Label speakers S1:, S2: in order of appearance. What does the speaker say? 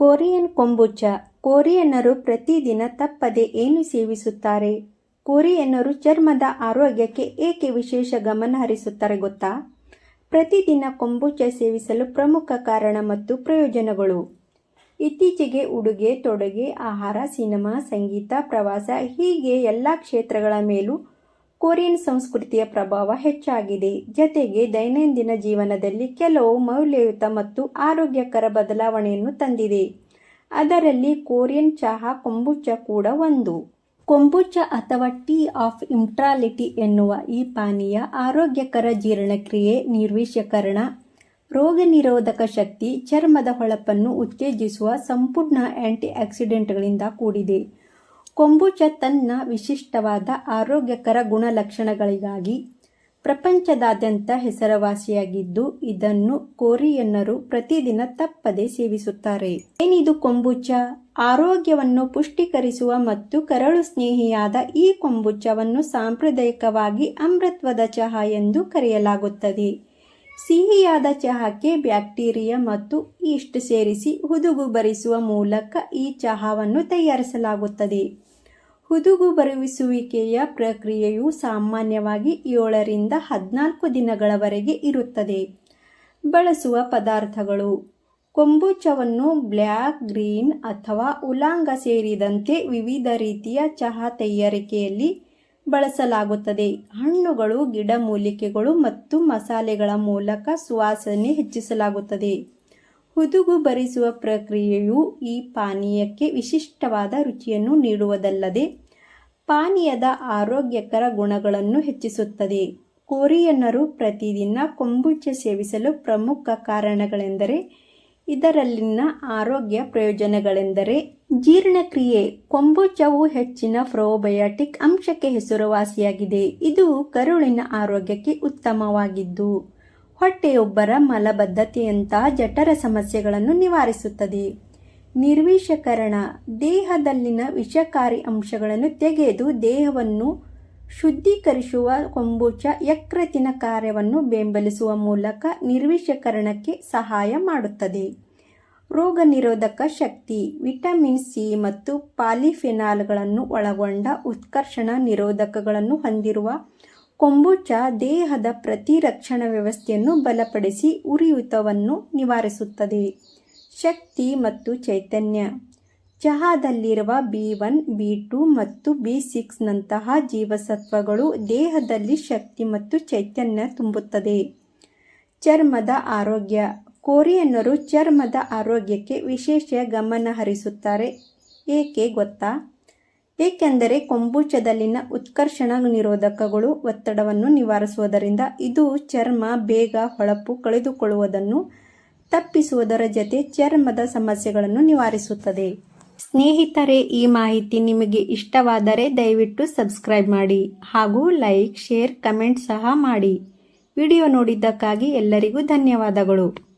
S1: Korean ಕೊಂಬುಚ, ಕೊರಿಯನ್ನರು ಪ್ರತಿದಿನ ತಪ್ಪದೆ ಏನು ಸೇವಿಸುತ್ತಾರೆ? ಕೊರಿಯನ್ನರು ಚರ್ಮದ ಆರೋಗ್ಯಕ್ಕೆ ಏಕೆ ವಿಶೇಷ ಗಮನ ಹರಿಸುತ್ತಾರೆ ಗೊತ್ತಾ? ಪ್ರತಿದಿನ ಕೊಂಬುಚ ಸೇವಿಸಲು ಪ್ರಮುಖ ಕಾರಣ ಮತ್ತು ಪ್ರಯೋಜನಗಳು. ಇತ್ತೀಚೆಗೆ ಉಡುಗೆ, ತೊಡುಗೆ, ಆಹಾರ, ಸಿನಿಮಾ, ಸಂಗೀತ, ಪ್ರವಾಸ ಹೀಗೆ ಎಲ್ಲ ಕ್ಷೇತ್ರಗಳ ಮೇಲೂ ಕೊರಿಯನ್ ಸಂಸ್ಕೃತಿಯ ಪ್ರಭಾವ ಹೆಚ್ಚಾಗಿದೆ. ಜತೆಗೆ ದೈನಂದಿನ ಜೀವನದಲ್ಲಿ ಕೆಲವು ಮೌಲ್ಯಯುತ ಮತ್ತು ಆರೋಗ್ಯಕರ ಬದಲಾವಣೆಯನ್ನು ತಂದಿದೆ. ಅದರಲ್ಲಿ ಕೊರಿಯನ್ ಚಹಾ, ಕೊಂಬುಚ ಕೂಡ ಒಂದು. ಕೊಂಬುಚ ಅಥವಾ ಟೀ ಆಫ್ ಇಂಟ್ರಾಲಿಟಿ ಎನ್ನುವ ಈ ಪಾನೀಯ ಆರೋಗ್ಯಕರ ಜೀರ್ಣಕ್ರಿಯೆ, ನಿರ್ವಿಷಕರಣ, ರೋಗ ನಿರೋಧಕ ಶಕ್ತಿ, ಚರ್ಮದ ಹೊಳಪನ್ನು ಉತ್ತೇಜಿಸುವ ಸಂಪೂರ್ಣ ಆಂಟಿ ಆಕ್ಸಿಡೆಂಟ್ಗಳಿಂದ ಕೂಡಿದೆ. ಕೊಂಬುಚ ತನ್ನ ವಿಶಿಷ್ಟವಾದ ಆರೋಗ್ಯಕರ ಗುಣಲಕ್ಷಣಗಳಿಗಾಗಿ ಪ್ರಪಂಚದಾದ್ಯಂತ ಹೆಸರುವಾಸಿಯಾಗಿದ್ದು, ಇದನ್ನು ಕೊರಿಯನ್ನರು ಪ್ರತಿದಿನ ತಪ್ಪದೆ ಸೇವಿಸುತ್ತಾರೆ. ಏನಿದು ಕೊಂಬುಚ ಆರೋಗ್ಯವನ್ನು ಪುಷ್ಟೀಕರಿಸುವ ಮತ್ತು ಕರಳು ಸ್ನೇಹಿಯಾದ ಈ ಕೊಂಬುಚವನ್ನು ಸಾಂಪ್ರದಾಯಿಕವಾಗಿ ಅಮೃತ್ವದ ಚಹಾ ಎಂದು ಕರೆಯಲಾಗುತ್ತದೆ. ಸಿಹಿಯಾದ ಚಹಾಕ್ಕೆ ಬ್ಯಾಕ್ಟೀರಿಯಾ ಮತ್ತು ಈಸ್ಟ್ ಸೇರಿಸಿ ಹುದುಗು ಬರಿಸುವ ಮೂಲಕ ಈ ಚಹಾವನ್ನು ತಯಾರಿಸಲಾಗುತ್ತದೆ. ಹುದುಗು ಬರುವಿಸುವಿಕೆಯ ಪ್ರಕ್ರಿಯೆಯು ಸಾಮಾನ್ಯವಾಗಿ ಏಳರಿಂದ ಹದಿನಾಲ್ಕು ದಿನಗಳವರೆಗೆ ಇರುತ್ತದೆ. ಬಳಸುವ ಪದಾರ್ಥಗಳು ಕೊಂಬುಚವನ್ನು ಬ್ಲ್ಯಾಕ್, ಗ್ರೀನ್ ಅಥವಾ ಉಲಾಂಗ ಸೇರಿದಂತೆ ವಿವಿಧ ರೀತಿಯ ಚಹಾ ತಯಾರಿಕೆಯಲ್ಲಿ ಬಳಸಲಾಗುತ್ತದೆ. ಹಣ್ಣುಗಳು, ಗಿಡಮೂಲಿಕೆಗಳು ಮತ್ತು ಮಸಾಲೆಗಳ ಮೂಲಕ ಸುವಾಸನೆ ಹೆಚ್ಚಿಸಲಾಗುತ್ತದೆ. ಹುದುಗು ಬರಿಸುವ ಪ್ರಕ್ರಿಯೆಯು ಈ ಪಾನೀಯಕ್ಕೆ ವಿಶಿಷ್ಟವಾದ ರುಚಿಯನ್ನು ನೀಡುವುದಲ್ಲದೆ, ಪಾನೀಯದ ಆರೋಗ್ಯಕರ ಗುಣಗಳನ್ನು ಹೆಚ್ಚಿಸುತ್ತದೆ. ಕೊರಿಯನ್ನರು ಪ್ರತಿದಿನ ಕೊಂಬುಚ ಸೇವಿಸಲು ಪ್ರಮುಖ ಕಾರಣಗಳೆಂದರೆ, ಇದರಲ್ಲಿನ ಆರೋಗ್ಯ ಪ್ರಯೋಜನಗಳೆಂದರೆ, ಜೀರ್ಣಕ್ರಿಯೆ. ಕೊಂಬುಚವು ಹೆಚ್ಚಿನ ಪ್ರೋಬಯಾಟಿಕ್ ಅಂಶಕ್ಕೆ ಹೆಸರುವಾಸಿಯಾಗಿದೆ. ಇದು ಕರುಳಿನ ಆರೋಗ್ಯಕ್ಕೆ ಉತ್ತಮವಾಗಿದ್ದು. ಹೊಟ್ಟೆಯೊಬ್ಬರ ಮಲಬದ್ಧತೆಯಂತಹ ಜಠರ ಸಮಸ್ಯೆಗಳನ್ನು ನಿವಾರಿಸುತ್ತದೆ. ನಿರ್ವಿಷಕರಣ ದೇಹದಲ್ಲಿನ ವಿಷಕಾರಿ ಅಂಶಗಳನ್ನು ತೆಗೆದು ದೇಹವನ್ನು ಶುದ್ಧೀಕರಿಸುವ ಕೊಂಬುಚ ಯಕೃತಿನ ಕಾರ್ಯವನ್ನು ಬೆಂಬಲಿಸುವ ಮೂಲಕ ನಿರ್ವಿಷಕರಣಕ್ಕೆ ಸಹಾಯ ಮಾಡುತ್ತದೆ. ರೋಗ ನಿರೋಧಕ ಶಕ್ತಿ, ವಿಟಮಿನ್ ಸಿ ಮತ್ತು ಪಾಲಿಫೆನಾಲ್ಗಳನ್ನು ಒಳಗೊಂಡ ಉತ್ಕರ್ಷಣ ನಿರೋಧಕಗಳನ್ನು ಹೊಂದಿರುವ ಕೊಂಬುಚ ದೇಹದ ಪ್ರತಿರಕ್ಷಣಾ ವ್ಯವಸ್ಥೆಯನ್ನು ಬಲಪಡಿಸಿ ಉರಿಯೂತವನ್ನು ನಿವಾರಿಸುತ್ತದೆ. ಶಕ್ತಿ ಮತ್ತು ಚೈತನ್ಯ. ಚಹಾದಲ್ಲಿರುವ ಬಿ ಒನ್, ಬಿ ಟು ಮತ್ತು ಬಿ ಸಿಕ್ಸ್ನಂತಹ ಜೀವಸತ್ವಗಳು ದೇಹದಲ್ಲಿ ಶಕ್ತಿ ಮತ್ತು ಚೈತನ್ಯ ತುಂಬುತ್ತದೆ. ಚರ್ಮದ ಆರೋಗ್ಯ. ಕೋರಿಯನ್ನರು ಚರ್ಮದ ಆರೋಗ್ಯಕ್ಕೆ ವಿಶೇಷ ಗಮನ ಹರಿಸುತ್ತಾರೆ. ಏಕೆ ಗೊತ್ತಾ? ಏಕೆಂದರೆ ಕೊಂಬುಚದಲ್ಲಿನ ಉತ್ಕರ್ಷಣ ನಿರೋಧಕಗಳು ಒತ್ತಡವನ್ನು ನಿವಾರಿಸುವುದರಿಂದ ಇದು ಚರ್ಮ, ಬೇಗ, ಹೊಳಪು ಕಳೆದುಕೊಳ್ಳುವುದನ್ನು ತಪ್ಪಿಸುವುದರ ಜೊತೆ ಚರ್ಮದ ಸಮಸ್ಯೆಗಳನ್ನು ನಿವಾರಿಸುತ್ತದೆ. ಸ್ನೇಹಿತರೆ, ಈ ಮಾಹಿತಿ ನಿಮಗೆ ಇಷ್ಟವಾದರೆ ದಯವಿಟ್ಟು ಸಬ್ಸ್ಕ್ರೈಬ್ ಮಾಡಿ ಹಾಗೂ ಲೈಕ್, ಶೇರ್, ಕಮೆಂಟ್ ಸಹ ಮಾಡಿ. ವಿಡಿಯೋ ನೋಡಿದ್ದಕ್ಕಾಗಿ ಎಲ್ಲರಿಗೂ ಧನ್ಯವಾದಗಳು.